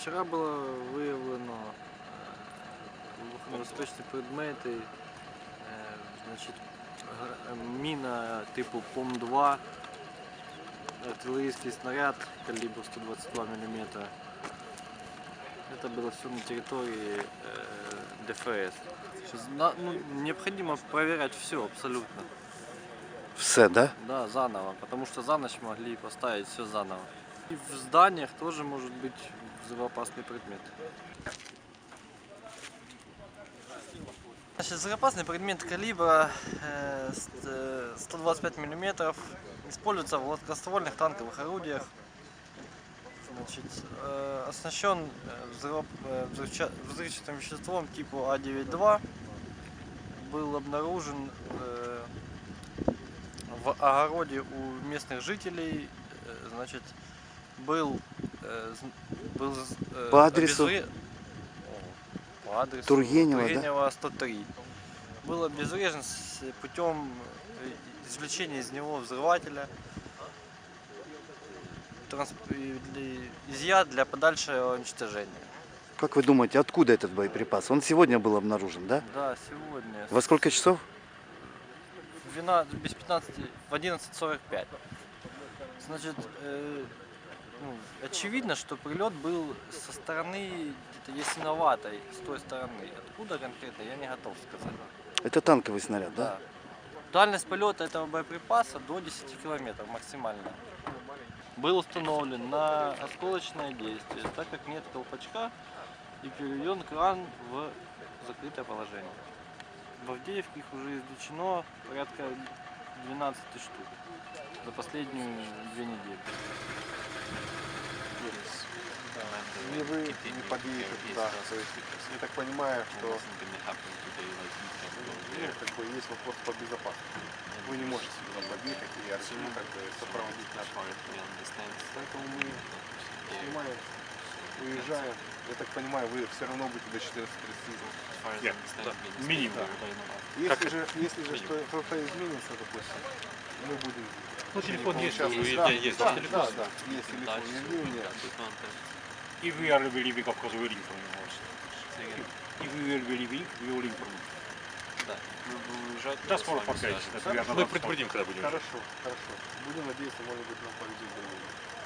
Вчора було виявлено е, вогнебезпечні предмети, е, значить, гра- е, міна типу ПОМ-2, артиллерийский снаряд калибр 122 мм. Это было все на территории э, ДФС. Сейчас ну, необходимо проверять все абсолютно. Все, да? Да, заново, потому что за ночь могли поставить все заново. И в зданиях тоже может быть взрывоопасный предмет. Значит, взрывоопасный предмет калибра э, с- э, 125 мм используется в гладкоствольных танковых орудиях. Значит, э, оснащен э, э, взрывчатым веществом типа А92. Был обнаружен э, в огороде у местных жителей, э, значит, был, э, был э, По адресу? обезвре- О, по адресу Тургенева, да? Тургенева 103. Был обезврежен путем э, извлечения из него взрывателя, трансп- изъят для подальшего уничтожения. Как вы думаете, откуда этот боеприпас? Он сегодня был обнаружен, да? Да, сегодня Во сколько часов? в 12, без 15, в 11.45. Значит, э, ну, очевидно, что прилет был со стороны где-то ясиноватой, с той стороны. Откуда конкретно, я не готов сказать. Это танковый снаряд, да? Дальность полета этого боеприпаса до 10 километров максимально. Был установлен на осколочное действие, так как нет колпачка и переведен кран в закрытое положение. В Авдеевке их уже извлечено порядка 12 штук за последние две недели. Не вы не подъедете туда. То есть, я так понимаю, что ну, как бы есть вопрос по безопасности. Вы не можете туда подъехать и архив как бы сопроводить наш Поэтому мы снимаем, уезжаем. Я так понимаю, вы все равно будете до 14.30. Нет, да, минимум. Если же, если же что- что-то изменится, допустим, мы будем Ну, телефон есть, Сейчас, у да, есть, есть да, телефон. Да, да, есть телефон. Евгения. If we are believing, of course, we will inform you also. If we will believing, we will inform you. Just for podcast, that we are not Мы предупредим, когда будем. Хорошо, хорошо. Будем надеяться, может быть, нам повезет.